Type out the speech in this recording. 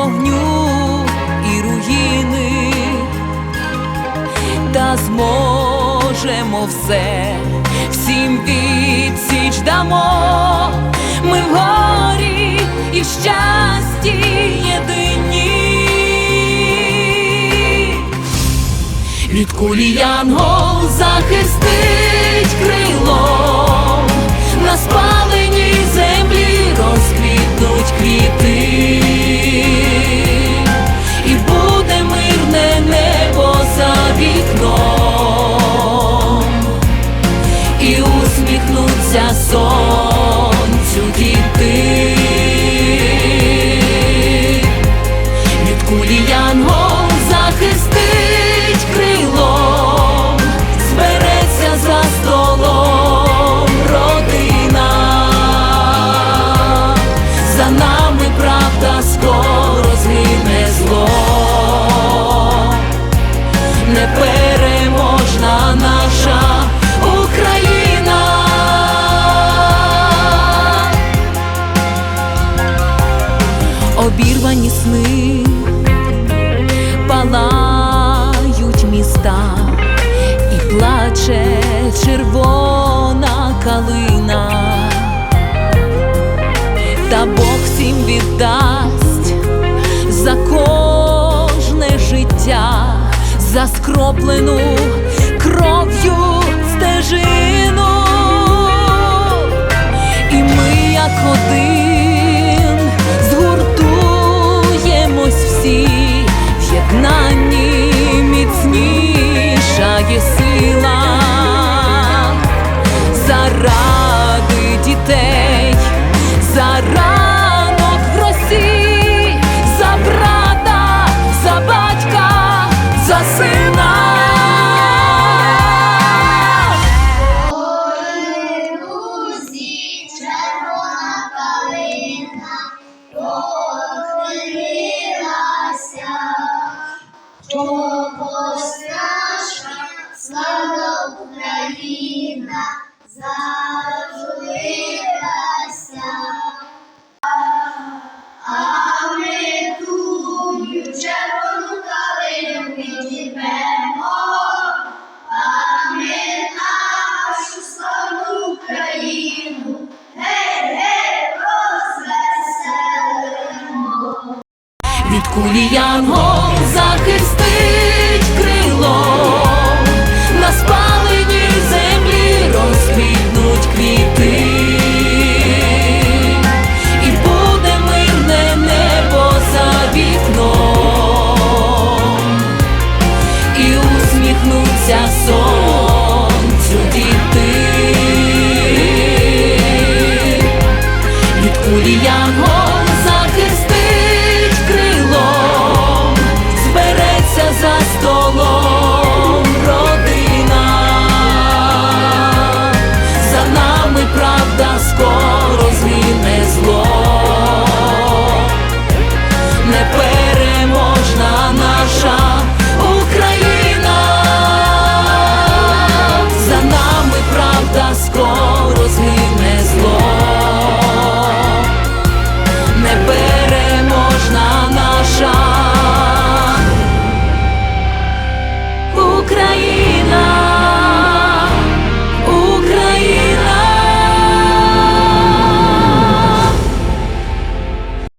вогню і руїни, та зможемо все, всім відсіч дамо, ми в горі і в щасті єдині. Від кулі янгол захистить крилом, на непереможна наша Україна. Обірвані сни палають міста і плаче червона калина, та Бог всім віддасть за скроплену кров'ю стежину, і ми, як один, згуртуємось всі в янгол захистить